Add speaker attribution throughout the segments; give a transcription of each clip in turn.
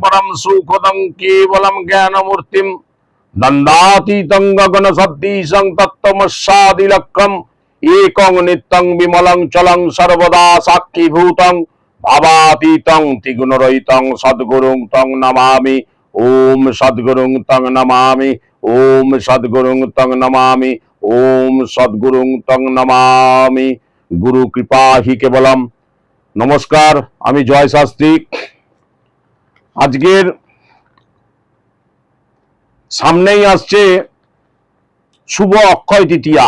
Speaker 1: পরম সুখদং কেবলম জ্ঞানমূর্তিম দন্দাতীতং গগন সদ্দীশং তত্ত্বমস্যাদিলক্ষ্যম একং নিত্যং বিমলং চলং সর্বদা সাক্ষীভূতং ভাবাতীতং ত্রিগুণরহিতং সদ্গুরুং তং নমামি ওম সদ্গুরুং তং নমামি ওম সদ্গুরুং তং নমামি ওম সদ্গুরুং তং নমামি গুরু কৃপা হি কেবলম নমস্কার আমি জয় শাস্ত্রী আজকের সামনেই আসছে শুভ অক্ষয় তৃতীয়া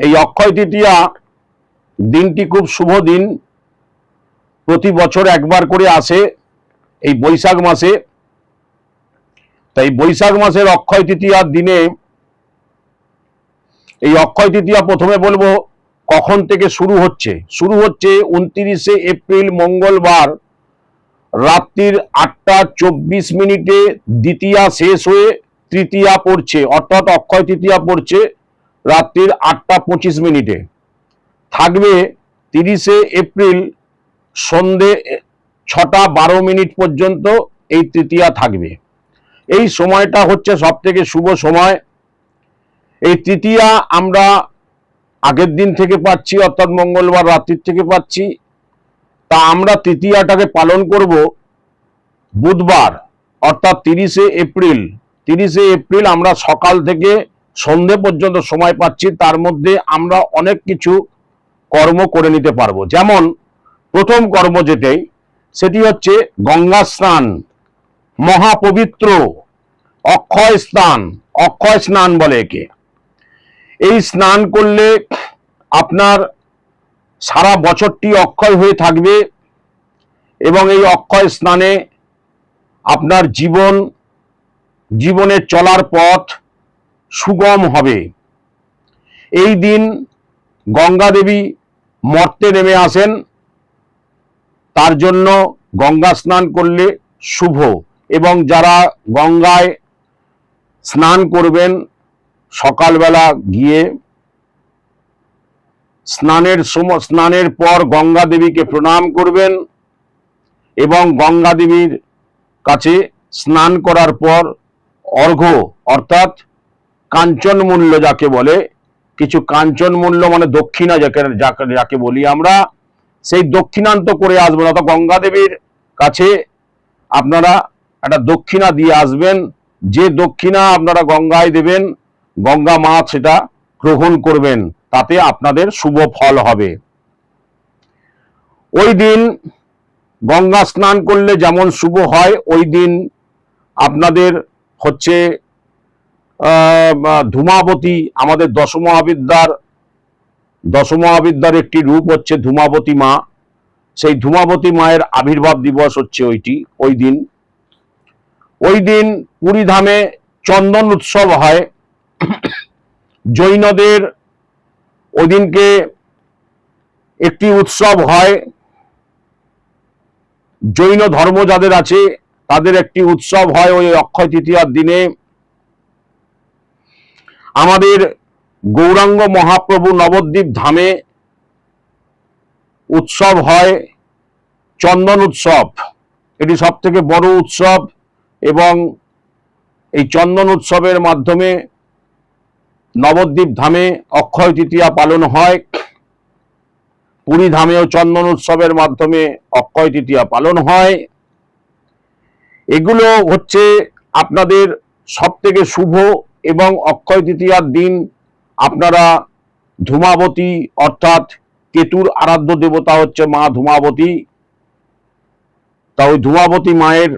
Speaker 1: এই অক্ষয় তৃতীয়া দিনটি খুব শুভ দিন। প্রতি বছর একবার করে আসে এই বৈশাখ মাসে। তাই বৈশাখ মাসের অক্ষয় তৃতীয়ার দিনে এই অক্ষয় তৃতীয়া প্রথমে বলব কখন থেকে শুরু হচ্ছে? শুরু হচ্ছে উনত্রিশে এপ্রিল মঙ্গলবার রাত্রির আটটা চব্বিশ মিনিটে দ্বিতীয়া শেষ হয়ে তৃতীয়া পড়ছে, অর্থাৎ অক্ষয় তৃতীয়া পড়ছে রাত্রির আটটা পঁচিশ মিনিটে। থাকবে তিরিশে এপ্রিল সন্ধে ছটা বারো মিনিট পর্যন্ত এই তৃতীয়া থাকবে। এই সময়টা হচ্ছে সব থেকে শুভ সময়। এই তৃতীয়া আমরা আগের দিন থেকে পাচ্ছি, অর্থাৎ মঙ্গলবার রাত্রির থেকে পাচ্ছি। তা আমরা তৃতীয়াটাকে পালন করব বুধবার, অর্থাৎ তিরিশে এপ্রিল। তিরিশে এপ্রিল আমরা সকাল থেকে সন্ধে পর্যন্ত সময় পাচ্ছি, তার মধ্যে আমরা অনেক কিছু কর্ম করে নিতে পারব। যেমন প্রথম কর্ম যেটাই, সেটি হচ্ছে গঙ্গা স্নান, মহাপবিত্র অক্ষয় স্নান অক্ষয় স্নান বলে একে। এই স্নান করলে আপনার সারা বছরটি অক্ষয় হয়ে থাকবে এবং এই অক্ষয় স্নানে আপনার জীবন জীবনের চলার পথ সুগম হবে। এই দিন গঙ্গা দেবী মর্তে নেমে আসেন। তার জন্য গঙ্গা স্নান করলে শুভ এবং যারা গঙ্গায় স্নান করবেন, সকালবেলা গিয়ে স্নানের সময় স্নানের পর গঙ্গা দেবীকে প্রণাম করবেন এবং গঙ্গা দেবীর কাছে স্নান করার পর অর্ঘ্য, অর্থাৎ কাঞ্চন মূল্য যাকে বলে, কিছু কাঞ্চন মূল্য মানে দক্ষিণা যাকে যাকে বলি আমরা, সেই দক্ষিণান্ত করে আসবেন, অর্থাৎ গঙ্গা দেবীর কাছে আপনারা একটা দক্ষিণা দিয়ে আসবেন, যে দক্ষিণা আপনারা গঙ্গায় দেবেন, গঙ্গা মা সেটা গ্রহণ করবেন। তাতে আপনাদের শুভ ফল হবে। ওই দিন গঙ্গা স্নান করলে যেমন শুভ হয়, ওই দিন আপনাদের হচ্ছে ধূমাবতী আমাদের দশমহাবিদ্যার দশমহাবিদ্যার একটি রূপ হচ্ছে ধূমাবতী মা। সেই ধূমাবতী মায়ের আবির্ভাব দিবস হচ্ছে ওইটি, ওই দিন। ওই দিন পুরীধামে চন্দন উৎসব হয়। জৈনদের ওই দিনকে একটি উৎসব হয়। জৈন ধর্ম যাদের আছে, তাদের একটি উৎসব হয় ওই অক্ষয় তৃতীয়ার দিনে। আমাদের গৌরাঙ্গ মহাপ্রভু নবদ্বীপ ধামে উৎসব হয়, চন্দন উৎসব। এটি সব থেকে বড় উৎসব এবং এই চন্দন উৎসবের মাধ্যমে নবদ্বীপ ধামে অক্ষয় তৃতীয়া পালন হয়। পুরী ধামেও চন্দন উৎসবের মাধ্যমে অক্ষয় তৃতীয়া পালন হয়। এগুলো হচ্ছে আপনাদের সব থেকে শুভ এবং অক্ষয় তৃতীয়ার দিন আপনারা ধূমাবতী অর্থাৎ কেতুর আরাধ্য দেবতা হচ্ছে মা ধূমাবতী। তা ওই ধূমাবতী মায়ের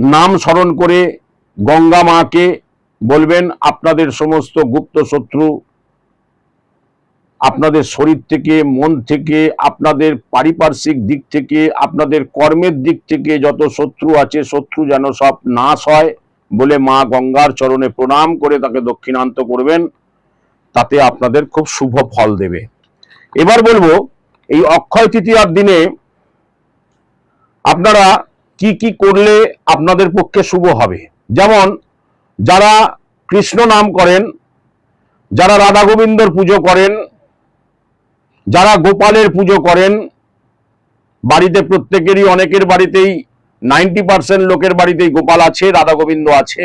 Speaker 1: নাম স্মরণ করে গঙ্গা মাকে বলবেন, আপনাদের সমস্ত গুপ্ত শত্রু, আপনাদের শরীর থেকে, মন থেকে, আপনাদের পারিপার্শ্বিক দিক থেকে, আপনাদের কর্মের দিক থেকে যত শত্রু আছে, শত্রু যেন সব নাশ হয় বলে মা গঙ্গার চরণে প্রণাম করে তাকে দক্ষিণান্ত করবেন। তাতে আপনাদের খুব শুভ ফল দেবে। এবার বলব, এই অক্ষয় তৃতীয়ার দিনে আপনারা কি কি করলে আপনাদের পক্ষে শুভ হবে? যেমন যারা কৃষ্ণ নাম করেন, যারা রাধা গোবিন্দর পুজো করেন, যারা গোপালের পুজো করেন, বাড়িতে প্রত্যেকেরই, অনেকের বাড়িতেই, নাইনটি পার্সেন্ট লোকের বাড়িতেই গোপাল আছে, রাধা গোবিন্দ আছে।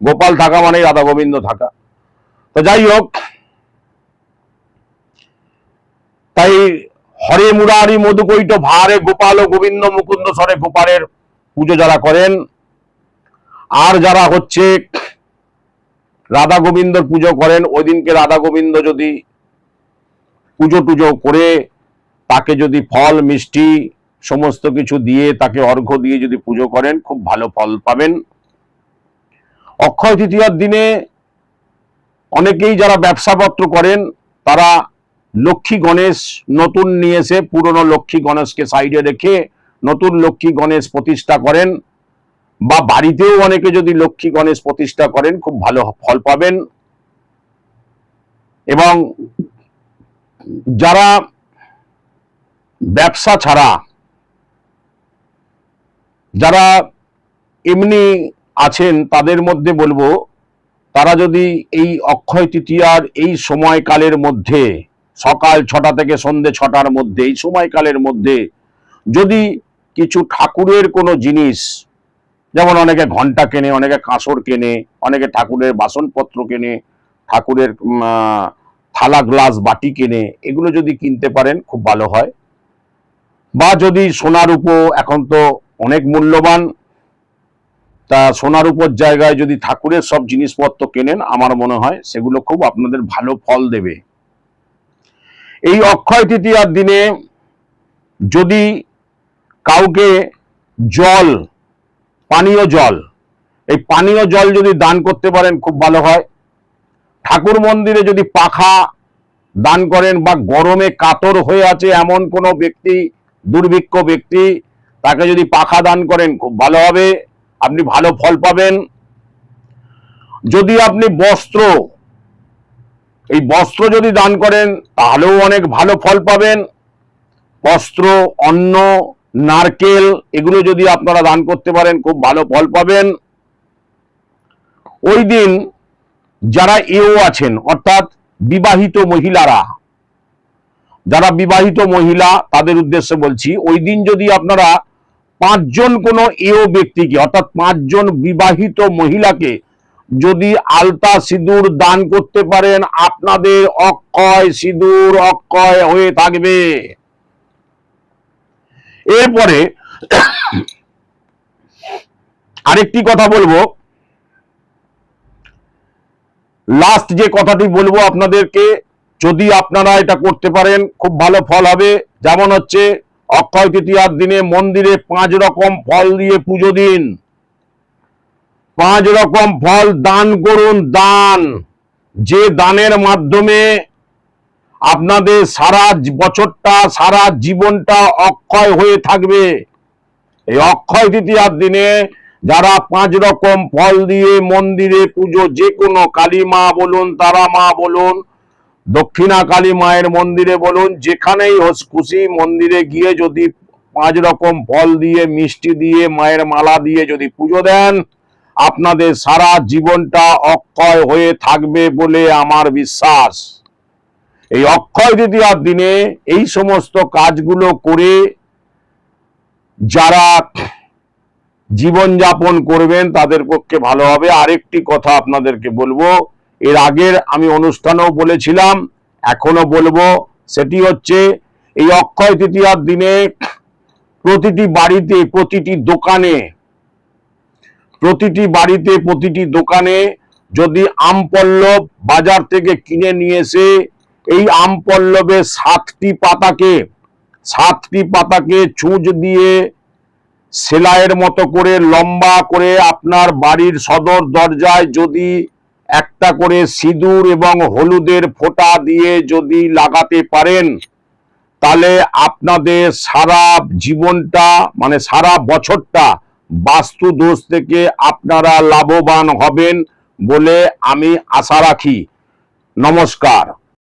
Speaker 1: গোপাল থাকা মানে রাধা গোবিন্দ থাকা। তো যাই হোক, তাই হরে মুরারি মধুকৈট ভারে, গোপাল ও গোবিন্দ মুকুন্দ স্বরে গোপালের পুজো যারা করেন, আর যারা হচ্ছে রাধা গোবিন্দর পুজো করেন ওই দিনকে রাধা গোবিন্দ যদি পুজো টুজো করে, তাকে যদি ফল, মিষ্টি সমস্ত কিছু দিয়ে, তাকে অর্ঘ্য দিয়ে যদি পুজো করেন, খুব ভালো ফল পাবেন। অক্ষয় তৃতীয়ার দিনে অনেকেই যারা ব্যবসাপত্র করেন, তারা লক্ষ্মী গণেশ নতুন নিয়ে এসে, পুরনো লক্ষ্মী গণেশকে সাইডে রেখে নতুন লক্ষ্মী গণেশ প্রতিষ্ঠা করেন। বা বাড়িতেও অনেকে যদি লক্ষ্মী গণেশ প্রতিষ্ঠা করেন, খুব ভালো ফল পাবেন। এবং যারা ব্যবসা ছাড়া, যারা এমনি আছেন, তাদের মধ্যে বলব, তারা যদি এই অক্ষয় তৃতীয়ার এই সময়কালের মধ্যে, সকাল ছটা থেকে সন্ধে ছটার মধ্যে, এই সময়কালের মধ্যে যদি কিছু ঠাকুরের কোনো জিনিস যেমন অনেকে ঘণ্টা কেনে, অনেকে কাঁসর কেনে, অনেকে ঠাকুরের বাসনপত্র কেনে, ঠাকুরের থালা, গ্লাস, বাটি কেনে, এগুলো যদি কিনতে পারেন, খুব ভালো হয়। বা যদি সোনার উপর, এখন তো অনেক মূল্যবান, তা সোনার উপর জায়গায় যদি ঠাকুরের সব জিনিসপত্র কেনেন, আমার মনে হয় সেগুলো খুব আপনাদের ভালো ফল দেবে। এই অক্ষয় তৃতীয়ার দিনে যদি কাউকে জল পানীয় জল। এই পানীয় জল যদি দান করতে পারেন, খুব ভালো হয়। ঠাকুর মন্দিরে যদি পাখা দান করেন বা গরমে কাতর হয়ে আছে এমন কোনো ব্যক্তি, দুর্ভিক্ষ ব্যক্তি, তাকে যদি পাখা দান করেন, খুব ভালো হবে। আপনি ভালো ফল পাবেন। যদি আপনি বস্ত্র, এই বস্ত্র যদি দান করেন, তাহলেও অনেক ভালো ফল পাবেন। বস্ত্র, অন্ন নারকেল, এগুলো যদি আপনারা দান করতে পারেন, খুব ভালো ফল পাবেন। ওই দিন যারা এও আছেন, অর্থাৎ বিবাহিত মহিলারা, যারা বিবাহিত মহিলা, তাদের উদ্দেশ্যে বলছি, ওই দিন যদি আপনারা পাঁচজন কোনো এও ব্যক্তিকে, অর্থাৎ পাঁচজন বিবাহিত মহিলাকে যদি আলতা সিঁদুর দান করতে পারেন, আপনাদের অক্ষয় সিঁদুর অক্ষয় হয়ে থাকবে। এরপরে আরেকটি কথা বলব। লাস্ট যে কথাটি বলব আপনাদেরকে, যদি আপনারা এটা করতে পারেন, খুব ভালো ফল হবে। যেমন হচ্ছে, অক্ষয় তৃতীয়ার দিনে মন্দিরে পাঁচ রকম ফল দিয়ে পুজো দিন। পাঁচ রকম ফল দান করুন, দান। যে দানের মাধ্যমে আপনাদের সারা বছরটা, সারা জীবনটা অক্ষয় হয়ে থাকবে। এই অক্ষয় তৃতীয়ার দিনে যারা পাঁচ রকম ফল দিয়ে মন্দিরে পুজো, যে কোনো কালী মা বলুন, তারা মা বলুন, দক্ষিণা কালী মায়ের মন্দিরে বলুন, যেখানেই খুশি মন্দিরে গিয়ে যদি পাঁচ রকম ফল দিয়ে, মিষ্টি দিয়ে, মায়ের মালা দিয়ে যদি পুজো দেন, আপনাদের সারা জীবনটা অক্ষয় হয়ে থাকবে বলে আমার বিশ্বাস। এই অক্ষয় তৃতীয়ার দিনে এই সমস্ত কাজগুলো করে যারা জীবনযাপন করবেন তাদের পক্ষে ভালো হবে। আরেকটি কথা আপনাদেরকে বলব, এর আগের আমি অনুষ্ঠানেও বলেছিলাম এখনও বলব, সেটি হচ্ছে এই অক্ষয় তৃতীয়ার দিনে প্রতিটি বাড়িতে, প্রতিটি দোকানে, প্রতিটি বাড়িতে, প্রতিটি দোকানে যদি আম পল্লব বাজার থেকে কিনে নিয়ে এসে এই আম পল্লবের সাতটি পাতাকে সাতটি পাতাকে চুঁচ দিয়ে সেলাইয়ের মতো করে লম্বা করে আপনার বাড়ির সদর দরজায় যদি একটা করে সিঁদুর এবং হলুদের ফোঁটা দিয়ে যদি লাগাতে পারেন, তাহলে আপনাদের সারা জীবনটা মানে সারা বছরটা বাস্তু দোষ থেকে আপনারা লাভবান হবেন বলে আমি আশা রাখি। নমস্কার।